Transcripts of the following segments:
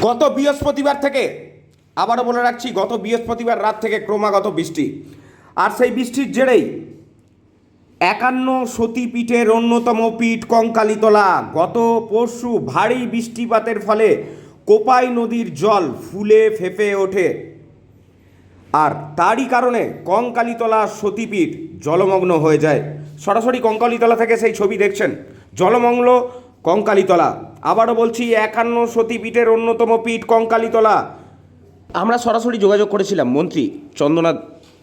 গত বৃহস্পতিবার থেকে, আবারও বলে রাখছি, গত বৃহস্পতিবার রাত থেকে ক্রমাগত বৃষ্টি। আর সেই বৃষ্টির জেরেই একান্ন সতীপীঠের অন্যতম পীঠ কঙ্কালীতলা। গত পরশু ভারী বৃষ্টিপাতের ফলে কোপাই নদীর জল ফুলে ফেঁপে ওঠে। আর তারই কারণে কঙ্কালীতলা সতীপীঠ জলমগ্ন হয়ে যায়। সরাসরি কঙ্কালীতলা থেকে সেই ছবি দেখছেন। জলমগ্ন কঙ্কালীতলা। আবারও বলছি একান্ন সতীপীঠের অন্যতম পীঠ কঙ্কালীতলা। আমরা সরাসরি যোগাযোগ করেছিলাম মন্ত্রী চন্দ্রনাথ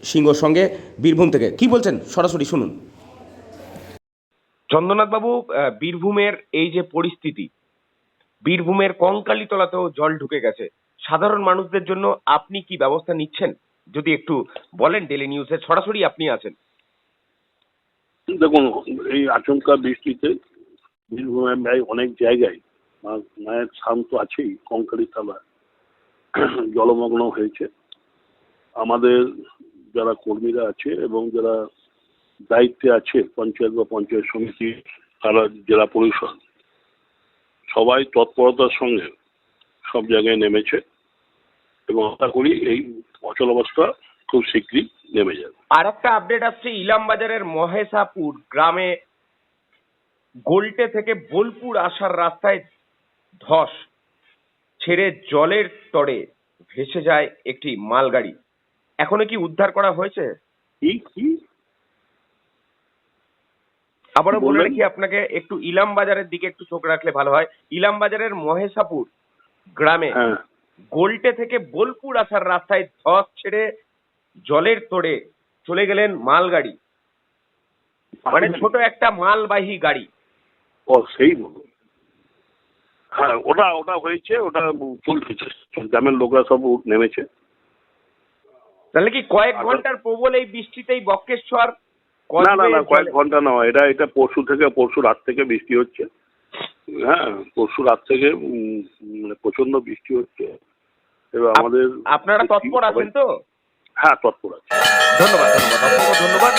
সিংহর সঙ্গে বীরভূম থেকে। কি বলছেন? সরাসরি শুনুন। চন্দ্রনাথ বাবু আহ, বীরভূমের এই যে পরিস্থিতি বীরভূমের কঙ্কালীতলাতেও জল ঢুকে গেছে। সাধারণ মানুষদের জন্য আপনি কি ব্যবস্থা নিচ্ছেন? যদি একটু বলেন ডেলি নিউজে সরাসরি আপনি আছেন। দেখুন এই আচমকা বৃষ্টিতে বীরভূমের প্রায় অনেক জায়গায় মায়ের স্থান তো আছেই কঙ্কালী তলা জলমগ্ন হয়েছে। আমাদের যারা কর্মীরা আছে এবং যারা দায়িত্বে আছে, পঞ্চায়েত বা পঞ্চায়েত সমিতি, তারা জেলা পরিষদ, সবাই তৎপরতার সঙ্গে সব জায়গায় নেমেছে এবং আশা করি এই অচল অবস্থা খুব শীঘ্রই নেমে যাবে। আর একটা আপডেট আসছে, ইলামবাজারের মহেশাপুর গ্রামে গোলটে থেকে বোলপুর আসার রাস্তায় ধস ছেড়ে জলের তরে ভেসে যায় একটি মালগাড়ি। এখনও কি উদ্ধার করা হয়েছে? আবারও বলে রাখি আপনাকে একটু ইলাম বাজারের দিকে একটু চোখ রাখলে ভালো হয়। ইলাম বাজারের মহেশাপুর গ্রামে হ্যাঁ। গোলটে থেকে বোলপুর আসার রাস্তায় ধস ছেড়ে জলের তোড়ে চলে গেলেন মালগাড়ি। মানে ছোট একটা মালবাহী গাড়ি। ও সেই বলুন। হ্যাঁ ওটা ওটা হয়েছে ওটা চলতেছে গ্রামের লোকরা সব নেমেছে। তাহলে কি কয়েক। ঘণ্টার প্রবল এই বৃষ্টিতেই বক্রেশ্বর না না না কয়েক ঘণ্টা নয়। এটা এটা পরশু থেকে পরশু রাত থেকে বৃষ্টি হচ্ছে। হ্যাঁ পরশু রাত থেকে মানে প্রচণ্ড বৃষ্টি হচ্ছে। এবার আমাদের আপনারা তৎপর আছেন তো? হ্যাঁ তৎপর আছে। ধন্যবাদ ধন্যবাদ। অসংখ্য ধন্যবাদ।